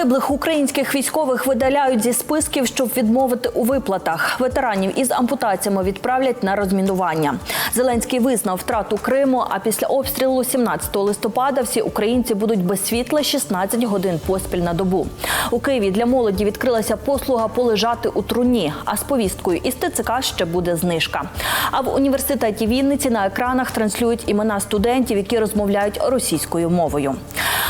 Загиблих українських військових видаляють зі списків, щоб відмовити у виплатах. Ветеранів із ампутаціями відправлять на розмінування. Зеленський визнав втрату Криму. А після обстрілу 17 листопада всі українці будуть без світла 16 годин поспіль на добу. У Києві для молоді відкрилася послуга полежати у труні. А з повісткою із ТЦК ще буде знижка. А в університеті Вінниці на екранах транслюють імена студентів, які розмовляють російською мовою.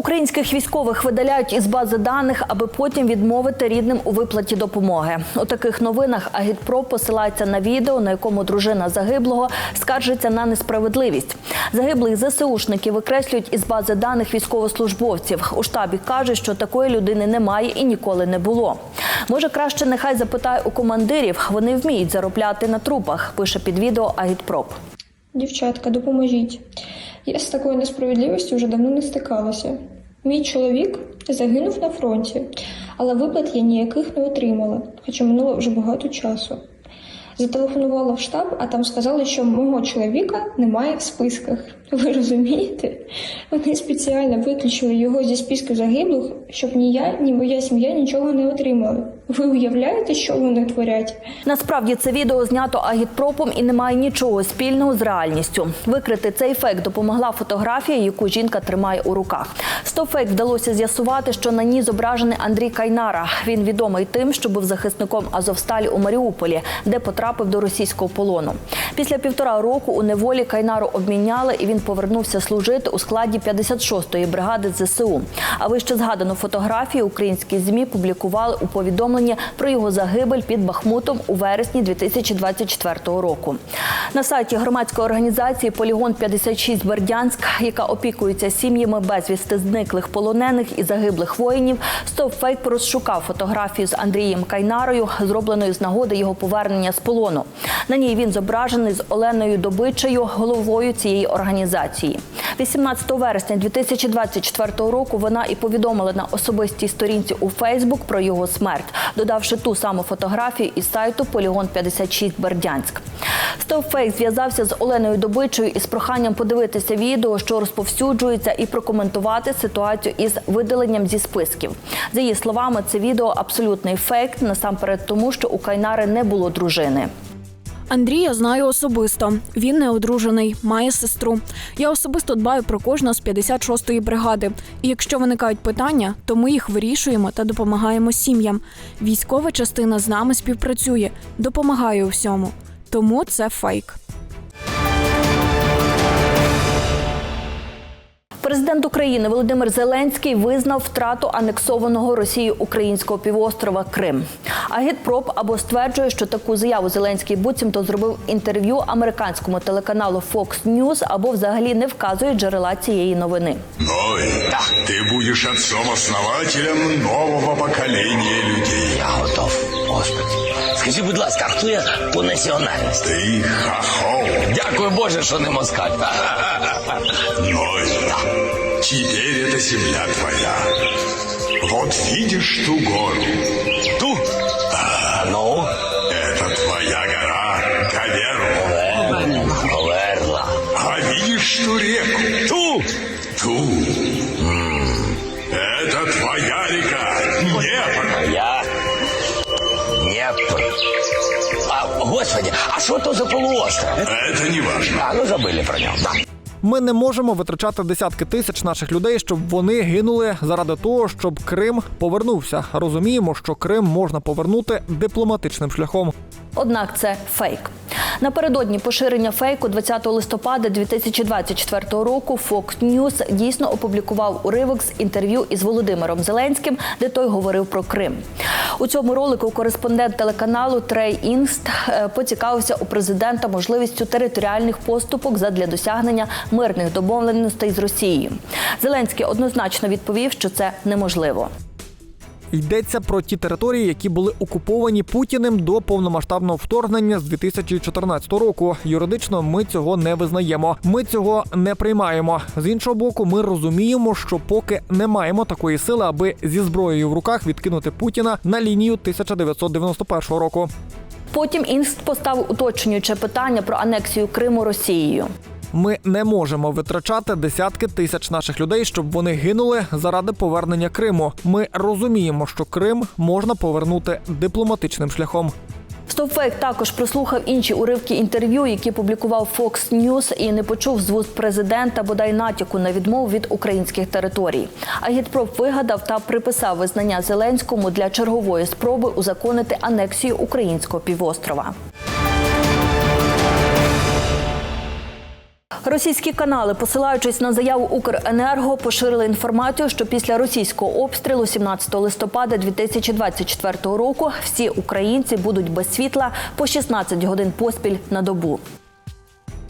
Українських військових видаляють із бази даних, аби потім відмовити рідним у виплаті допомоги. У таких новинах Агітпро посилається на відео, на якому дружина загиблого скаржиться на несправедливість. Загиблих ЗСУшники викреслюють із бази даних військовослужбовців. У штабі кажуть, що такої людини немає і ніколи не було. Може, краще нехай запитає у командирів. Вони вміють заробляти на трупах. Пише під відео Агітпроп. Дівчатка, допоможіть. Я з такою несправедливістю вже давно не стикалася. Мій чоловік загинув на фронті, але виплат я ніяких не отримала, хоча минуло вже багато часу. Зателефонувала в штаб, а там сказали, що мого чоловіка немає в списках. Ви розумієте? Вони спеціально виключили його зі списків загиблих, щоб ні я, ні моя сім'я нічого не отримали. Ви уявляєте, що вони творять? Насправді це відео знято агітпропом і не має нічого спільного з реальністю. Викрити цей фейк допомогла фотографія, яку жінка тримає у руках. Того фейк вдалося з'ясувати, що на ній зображений Андрій Кайнара. Він відомий тим, що був захисником Азовсталі у Маріуполі, де потрапив до російського полону. Після півтора року у неволі Кайнару обміняли, і він повернувся служити у складі 56-ї бригади ЗСУ. А вище згадану фотографію українські змі публікували у повідомленні про його загибель під Бахмутом у вересні 2024 року. На сайті громадської організації Полігон 56 Бердянськ, яка опікується сім'ями безвісти зниклих полонених і загиблих воїнів, Стопфейк розшукав фотографію з Андрієм Кайнарою, зробленою з нагоди його повернення з полону. На ній він зображений з Оленою Добичею, головою цієї організації. 18 вересня 2024 року вона і повідомила на особистій сторінці у Фейсбук про його смерть, додавши ту саму фотографію із сайту Полігон 56 Бердянськ. Стовфейк зв'язався з Оленою Добичею із проханням подивитися відео, що розповсюджується, і прокоментувати ситуацію із видаленням зі списків. За її словами, це відео абсолютний фейк, насамперед тому, що у Кайнари не було дружини. Андрія знаю особисто. Він не одружений, має сестру. Я особисто дбаю про кожного з 56-ї бригади. І якщо виникають питання, то ми їх вирішуємо та допомагаємо сім'ям. Військова частина з нами співпрацює, допомагає у всьому. Тому це фейк. Президент України Володимир Зеленський визнав втрату анексованого Росією українського півострова Крим. Агітпроп або стверджує, що таку заяву Зеленський буцімто зробив інтерв'ю американському телеканалу Fox News, або взагалі не вказує джерела цієї новини. Ной, ты будешь отцом-основателем нового поколения людей. Я готов, Господи. Скажи, будь ласка, хто я по національності? Ты хохол. Дякую Боже, що не москаль. Ной, теперь эта земля твоя. Вот видишь ту гору? Ту? Ну, Это твоя гора Каверу. Верла. Верла. А видишь ту реку? Ту? Ту. Это твоя река Днепр. Я. Дніпр. А, Господи, а що то за полуостров? Это не важно. А, ну забили про нього. Да. Ми не можемо витрачати десятки тисяч наших людей, щоб вони гинули заради того, щоб Крим повернувся. Розуміємо, що Крим можна повернути дипломатичним шляхом. Однак це фейк. Напередодні поширення фейку 20 листопада 2024 року Fox News дійсно опублікував уривок з інтерв'ю із Володимиром Зеленським, де той говорив про Крим. У цьому ролику кореспондент телеканалу Трей Інст поцікавився у президента можливістю територіальних поступок задля досягнення мирних домовленостей з Росією. Зеленський однозначно відповів, що це неможливо. Йдеться про ті території, які були окуповані Путіним до повномасштабного вторгнення з 2014 року. Юридично ми цього не визнаємо. Ми цього не приймаємо. З іншого боку, ми розуміємо, що поки не маємо такої сили, аби зі зброєю в руках відкинути Путіна на лінію 1991 року. Потім інст поставив уточнююче питання про анексію Криму Росією. Ми не можемо витрачати десятки тисяч наших людей, щоб вони гинули заради повернення Криму. Ми розуміємо, що Крим можна повернути дипломатичним шляхом. Стовфейк також прослухав інші уривки інтерв'ю, які публікував Fox News і не почув з вуст президента бодай натяку на відмову від українських територій. Агітпроп вигадав та приписав визнання Зеленському для чергової спроби узаконити анексію українського півострова. Російські канали, посилаючись на заяву Укренерго, поширили інформацію, що після російського обстрілу 17 листопада 2024 року всі українці будуть без світла по 16 годин поспіль на добу.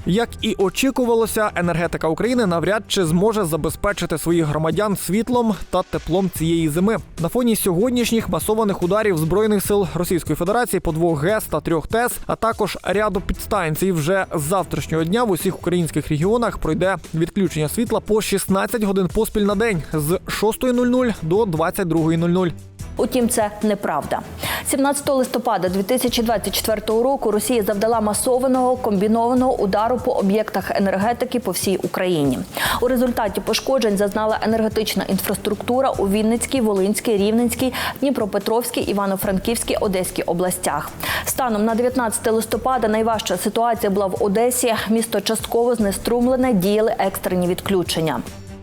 Як і очікувалося, енергетика України навряд чи зможе забезпечити своїх громадян світлом та теплом цієї зими. На фоні сьогоднішніх масованих ударів збройних сил Російської Федерації по двох ГЕС та трьох ТЕС, а також ряду підстанцій, вже з завтрашнього дня в усіх українських регіонах пройде відключення світла по 16 годин поспіль на день з 6.00 до 22.00. Утім, це неправда. 17 листопада 2024 року Росія завдала масованого комбінованого удару по об'єктах енергетики по всій Україні. У результаті пошкоджень зазнала енергетична інфраструктура у Вінницькій, Волинській, Рівненській, Дніпропетровській, Івано-Франківській, Одеській областях. Станом на 19 листопада найважча ситуація була в Одесі. Місто частково знеструмлене, діяли екстрені відключення.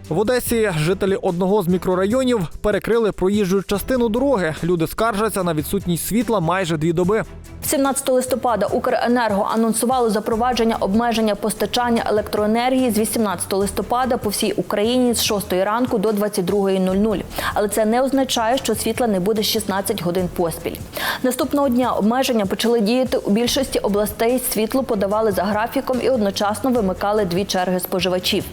В Одесі жителі одного з мікрорайонів перекрили проїжджу частину дороги. Люди скаржаться на відсутність світла майже дві доби. 17 листопада Укренерго анонсувало запровадження обмеження постачання електроенергії з 18 листопада по всій Україні з 6 ранку до 22.00. Але це не означає, що світла не буде 16 годин поспіль. Наступного дня обмеження почали діяти у більшості областей. Світло подавали за графіком і одночасно вимикали дві черги споживачів.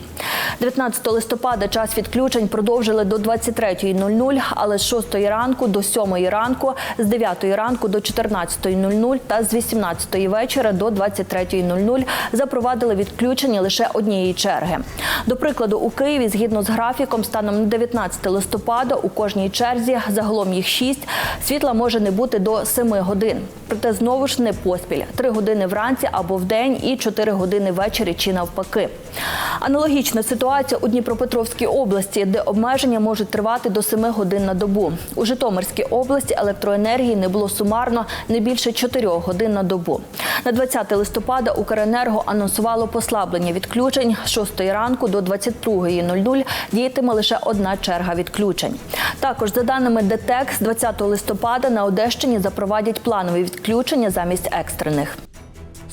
19 листопада час відключень продовжили до 23.00, але з 6 ранку до 7 ранку, з 9 ранку до 14.00 та з 18 вечора до 23.00 запровадили відключення лише однієї черги. До прикладу, у Києві, згідно з графіком, станом на 19 листопада у кожній черзі, загалом їх 6, світла може не бути до 7 годин. Проте знову ж не поспіль. 3 години вранці або вдень і 4 години ввечері чи навпаки. Аналогічна ситуація у Дніпропетровській області, де обмеження можуть тривати до 7 годин на добу. У Житомирській області електроенергії не було сумарно не більше 4 годин на добу. На 20 листопада Укренерго анонсувало послаблення відключень з 6 ранку до 22.00 діятиме лише одна черга відключень. Також за даними ДТЕК, з 20 листопада на Одещині запровадять планові відключення замість екстрених.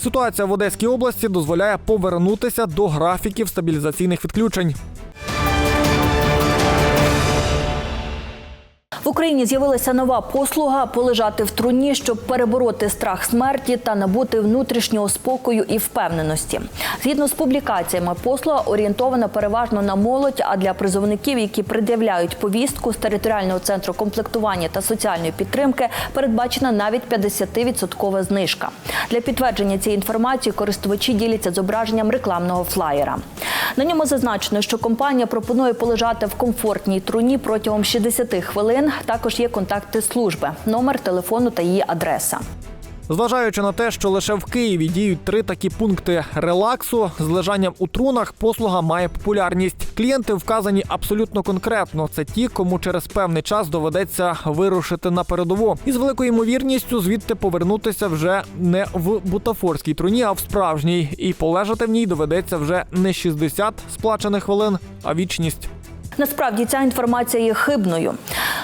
Ситуація в Одеській області дозволяє повернутися до графіків стабілізаційних відключень. В Україні з'явилася нова послуга полежати в труні, щоб перебороти страх смерті та набути внутрішнього спокою і впевненості. Згідно з публікаціями, послуга орієнтована переважно на молодь, а для призовників, які пред'являють повістку з територіального центру комплектування та соціальної підтримки, передбачена навіть 50% знижка. Для підтвердження цієї інформації користувачі діляться зображенням рекламного флаєра. На ньому зазначено, що компанія пропонує полежати в комфортній труні протягом 60 хвилин. Також є контакти служби, номер телефону та її адреса. Зважаючи на те, що лише в Києві діють три такі пункти релаксу з лежанням у трунах, послуга має популярність. Клієнти вказані абсолютно конкретно. Це ті, кому через певний час доведеться вирушити на передову, і з великою ймовірністю звідти повернутися вже не в бутафорській труні, а в справжній. І полежати в ній доведеться вже не 60 сплачених хвилин, а вічність. Насправді ця інформація є хибною.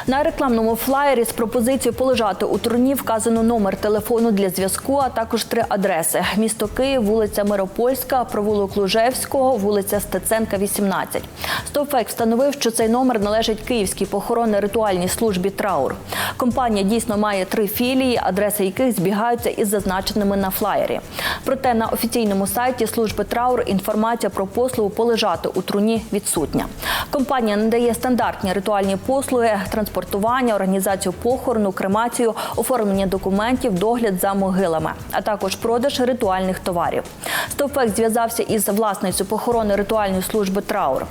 На рекламному флаєрі з пропозицією полежати у турні вказано номер телефону для зв'язку, а також три адреси: місто Київ, вулиця Миропольська, провулок Лужевського, вулиця Стеценка, 18. Стовфек встановив, що цей номер належить Київській похоронно-ритуальній службі Траур. Компанія дійсно має три філії, адреси яких збігаються із зазначеними на флаєрі. Проте на офіційному сайті служби Траур інформація про послугу полежати у труні відсутня. Компанія надає стандартні ритуальні послуги, транспортування організацію похорону, кремацію, оформлення документів, догляд за могилами, а також продаж ритуальних товарів. Стовпек зв'язався із власницею похорони ритуальної служби Траур.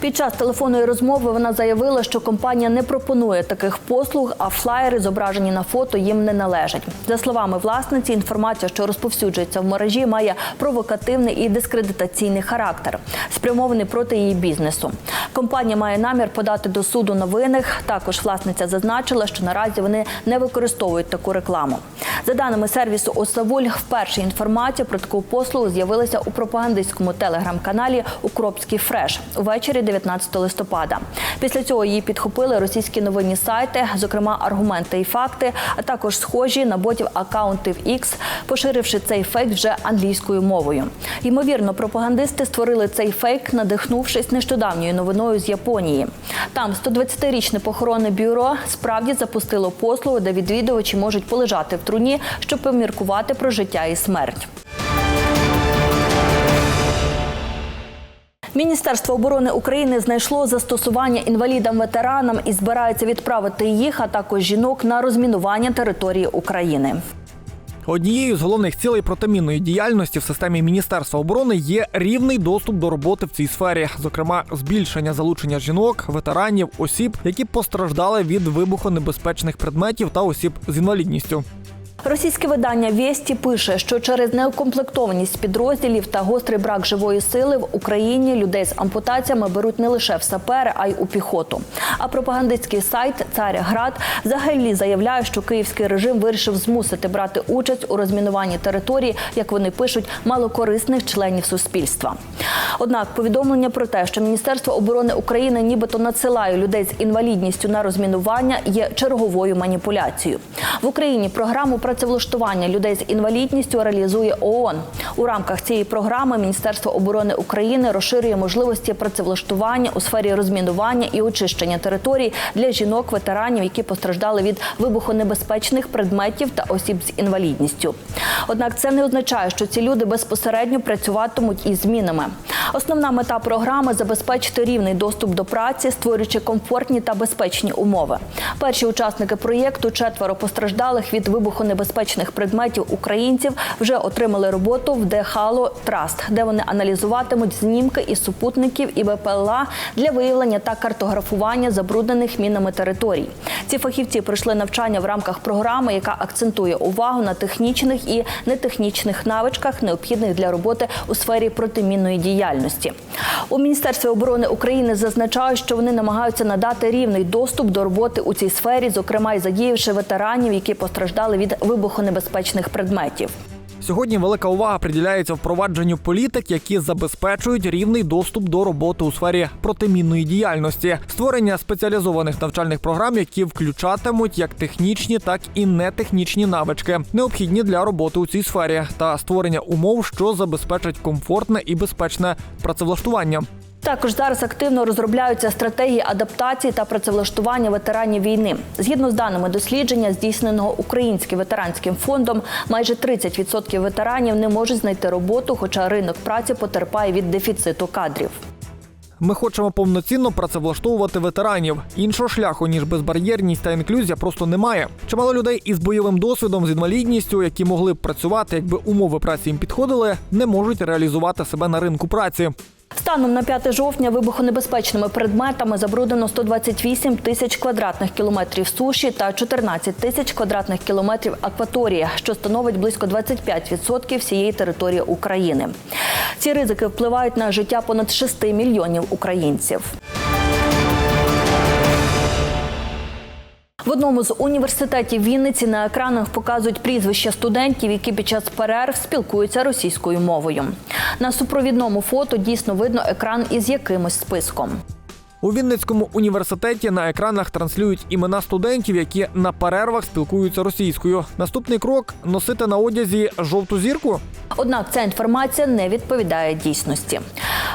Під час телефонної розмови вона заявила, що компанія не пропонує таких послуг, а флаєри, зображені на фото, їм не належать. За словами власниці, інформація, що розповсюджується в мережі, має провокативний і дискредитаційний характер, спрямований проти її бізнесу. Компанія має намір подати до суду на. Також власниця зазначила, що наразі вони не використовують таку рекламу. За даними сервісу Осавуль, вперше інформація про таку послугу з'явилася у пропагандистському телеграм-каналі Укропський Фреш увечері 19 листопада. Після цього її підхопили російські новинні сайти, зокрема аргументи і факти, а також схожі на ботів акаунтів X, поширивши цей фейк вже англійською мовою. Ймовірно, пропагандисти створили цей фейк, надихнувшись нещодавньою новиною з Японії. Там 120-річне похоронне бюро справді запустило послугу, де відвідувачі можуть полежати в труні, щоб поміркувати про життя і смерть. Міністерство оборони України знайшло застосування інвалідам-ветеранам і збирається відправити їх, а також жінок на розмінування території України. Однією з головних цілей протимінної діяльності в системі Міністерства оборони є рівний доступ до роботи в цій сфері, зокрема, збільшення залучення жінок, ветеранів, осіб, які постраждали від вибухонебезпечних предметів та осіб з інвалідністю. Російське видання Вєсті пише, що через неукомплектованість підрозділів та гострий брак живої сили в Україні людей з ампутаціями беруть не лише в сапери, а й у піхоту. А пропагандистський сайт Царяград взагалі заявляє, що київський режим вирішив змусити брати участь у розмінуванні території, як вони пишуть, малокорисних членів суспільства. Однак повідомлення про те, що Міністерство оборони України нібито надсилає людей з інвалідністю на розмінування, є черговою маніпуляцією. В Україні програму працевлаштування людей з інвалідністю реалізує ООН. У рамках цієї програми Міністерство оборони України розширює можливості працевлаштування у сфері розмінування і очищення територій для жінок, ветеранів, які постраждали від вибухонебезпечних предметів та осіб з інвалідністю. Однак це не означає, що ці люди безпосередньо працюватимуть із змінами. Основна мета програми забезпечити рівний доступ до праці, створюючи комфортні та безпечні умови. Перші учасники проєкту, четверо постраждалих від вибухонебезпечних предметів українців, вже отримали роботу в Дехало Траст, де вони аналізуватимуть знімки із супутників і БПЛА для виявлення та картографування забруднених мінами територій. Ці фахівці пройшли навчання в рамках програми, яка акцентує увагу на технічних і нетехнічних навичках, необхідних для роботи у сфері протимінної діяльності. У Міністерстві оборони України зазначають, що вони намагаються надати рівний доступ до роботи у цій сфері, зокрема й задіявши ветеранів, які постраждали від вибухонебезпечних предметів. Сьогодні велика увага приділяється впровадженню політик, які забезпечують рівний доступ до роботи у сфері протимінної діяльності, створення спеціалізованих навчальних програм, які включатимуть як технічні, так і нетехнічні навички, необхідні для роботи у цій сфері, та створення умов, що забезпечать комфортне і безпечне працевлаштування. Також зараз активно розробляються стратегії адаптації та працевлаштування ветеранів війни. Згідно з даними дослідження, здійсненого українським ветеранським фондом, майже 30% ветеранів не можуть знайти роботу, хоча ринок праці потерпає від дефіциту кадрів. Ми хочемо повноцінно працевлаштовувати ветеранів. Іншого шляху ніж безбар'єрність та інклюзія просто немає. Чимало людей із бойовим досвідом, з інвалідністю, які могли б працювати, якби умови праці їм підходили, не можуть реалізувати себе на ринку праці. Станом на 5 жовтня вибухонебезпечними предметами забруднено 128 тисяч квадратних кілометрів суші та 14 тисяч квадратних кілометрів акваторії, що становить близько 25% всієї території України. Ці ризики впливають на життя понад 6 мільйонів українців. В одному з університетів Вінниці на екранах показують прізвища студентів, які під час перерв спілкуються російською мовою. На супровідному фото дійсно видно екран із якимось списком. У Вінницькому університеті на екранах транслюють імена студентів, які на перервах спілкуються російською. Наступний крок носити на одязі жовту зірку. Однак ця інформація не відповідає дійсності.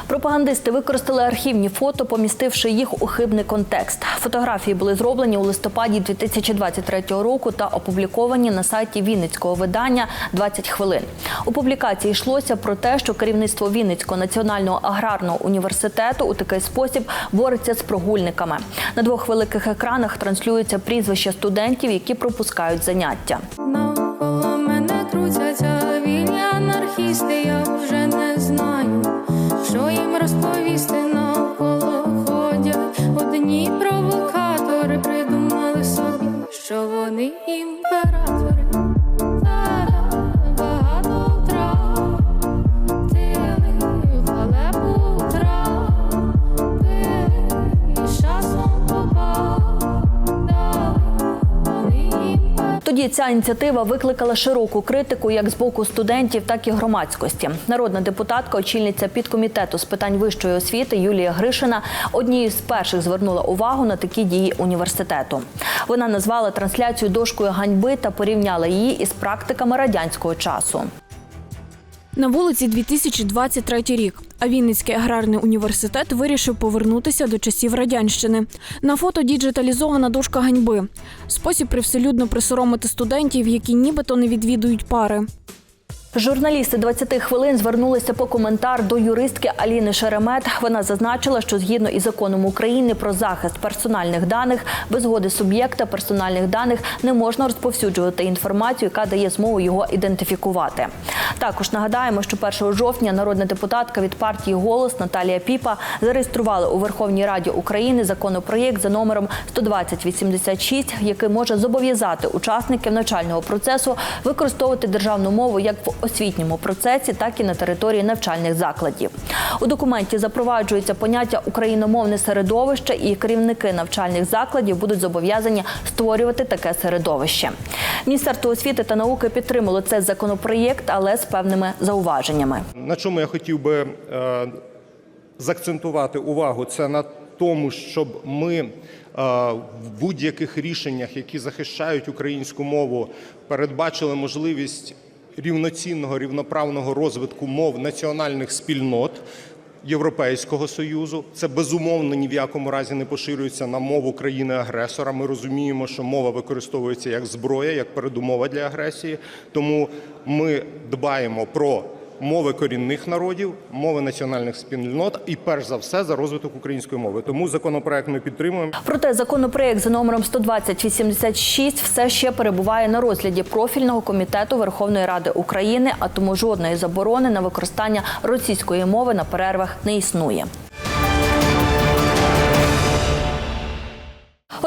Пропагандисти використали архівні фото, помістивши їх у хибний контекст. Фотографії були зроблені у листопаді 2023 року та опубліковані на сайті Вінницького видання «20 хвилин. У публікації йшлося про те, що керівництво Вінницького національного аграрного університету у такий спосіб бореться з прогульниками. На двох великих екранах транслюються прізвища студентів, які пропускають заняття. Навколо мене крутяться вільні анархісти, я вже не знаю, що їм розповісти ця ініціатива викликала широку критику як з боку студентів, так і громадськості. Народна депутатка, очільниця підкомітету з питань вищої освіти Юлія Гришина однією з перших звернула увагу на такі дії університету. Вона назвала трансляцію дошкою ганьби та порівняла її із практиками радянського часу. На вулиці 2023 рік. А Вінницький аграрний університет вирішив повернутися до часів радянщини. На фото діджиталізована дошка ганьби. Спосіб привселюдно присоромити студентів, які нібито не відвідують пари. Журналісти 20 хвилин звернулися по коментар до юристки Аліни Шеремет. Вона зазначила, що згідно із законом України про захист персональних даних, без згоди суб'єкта персональних даних не можна розповсюджувати інформацію, яка дає змогу його ідентифікувати. Також нагадаємо, що 1 жовтня народна депутатка від партії Голос Наталія Піпа зареєструвала у Верховній Раді України законопроєкт за номером 12086, який може зобов'язати учасників навчального процесу використовувати державну мову як в освітньому процесі, так і на території навчальних закладів. У документі запроваджується поняття україномовне середовище, і керівники навчальних закладів будуть зобов'язані створювати таке середовище. Міністерство освіти та науки підтримало цей законопроєкт, але з певними зауваженнями. На чому я хотів би е, закцентувати увагу, це на тому, щоб ми е, в будь-яких рішеннях, які захищають українську мову, передбачили можливість рівноцінного рівноправного розвитку мов національних спільнот. Європейського союзу це безумовно ні в якому разі не поширюється на мову країни-агресора. Ми розуміємо, що мова використовується як зброя, як передумова для агресії. Тому ми дбаємо про мови корінних народів, мови національних спільнот і перш за все за розвиток української мови. Тому законопроект ми підтримуємо. Проте законопроект за номером 12086 все ще перебуває на розгляді профільного комітету Верховної Ради України, а тому жодної заборони на використання російської мови на перервах не існує.